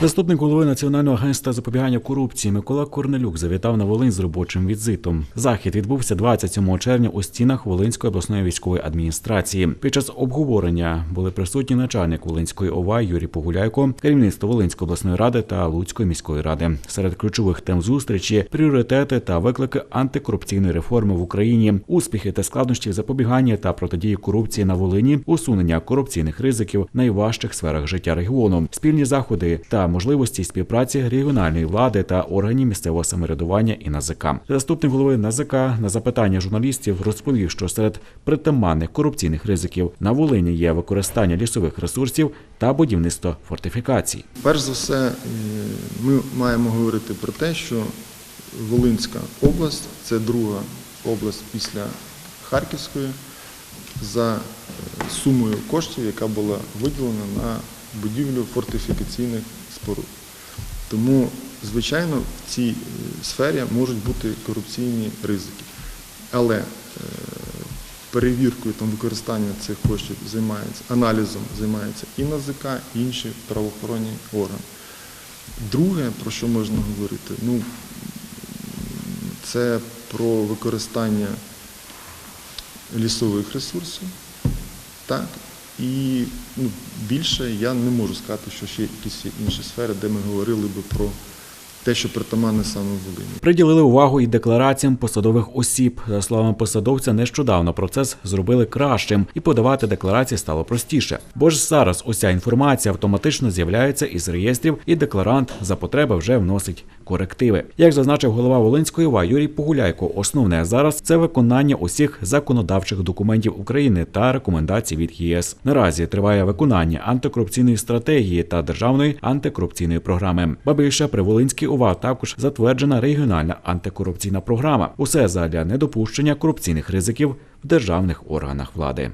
Заступник голови Національного агентства запобігання корупції Микола Корнелюк завітав на Волинь з робочим візитом. Захід відбувся 27 червня у стінах Волинської обласної військової адміністрації. Під час обговорення були присутні начальник Волинської ОВА Юрій Погуляйко, керівництво Волинської обласної ради та Луцької міської ради. Серед ключових тем зустрічі пріоритети та виклики антикорупційної реформи в Україні, успіхи та складнощі запобігання та протидії корупції на Волині, усунення корупційних ризиків найважчих сферах життя регіону, спільні заходи та можливості співпраці регіональної влади та органів місцевого самоврядування і НАЗК. Заступник голови НАЗК на запитання журналістів розповів, що серед притаманних корупційних ризиків на Волині є використання лісових ресурсів та будівництво фортифікацій. Перш за все, е, ми маємо говорити про те, що Волинська область це друга область після Харківської за е, сумою коштів, яка була виділена на будівлю фортифікаційних споруд. Тому, звичайно, в цій е, сфері можуть бути корупційні ризики. Але е, перевіркою там, використання цих коштів займається, аналізом займається і НАЗК, і інші правоохоронні органи. Друге, про що можна говорити, ну, це про використання лісових ресурсів. Так? І ну, більше я не можу сказати, що ще якісь інші сфери, де ми говорили би про те, що притаманне саме Волині. Приділили увагу і деклараціям посадових осіб. За словами посадовця, нещодавно процес зробили кращим, і подавати декларації стало простіше. Бо ж зараз уся інформація автоматично з'являється із реєстрів, і декларант за потреби вже вносить корективи. Як зазначив голова Волинської ОВА Юрій Погуляйко, основне зараз це виконання усіх законодавчих документів України та рекомендацій від ЄС. Наразі триває виконання антикорупційної стратегії та державної антикорупційної програми. Ба більше при Волинській ОВА також затверджена регіональна антикорупційна програма. Усе задля недопущення корупційних ризиків в державних органах влади.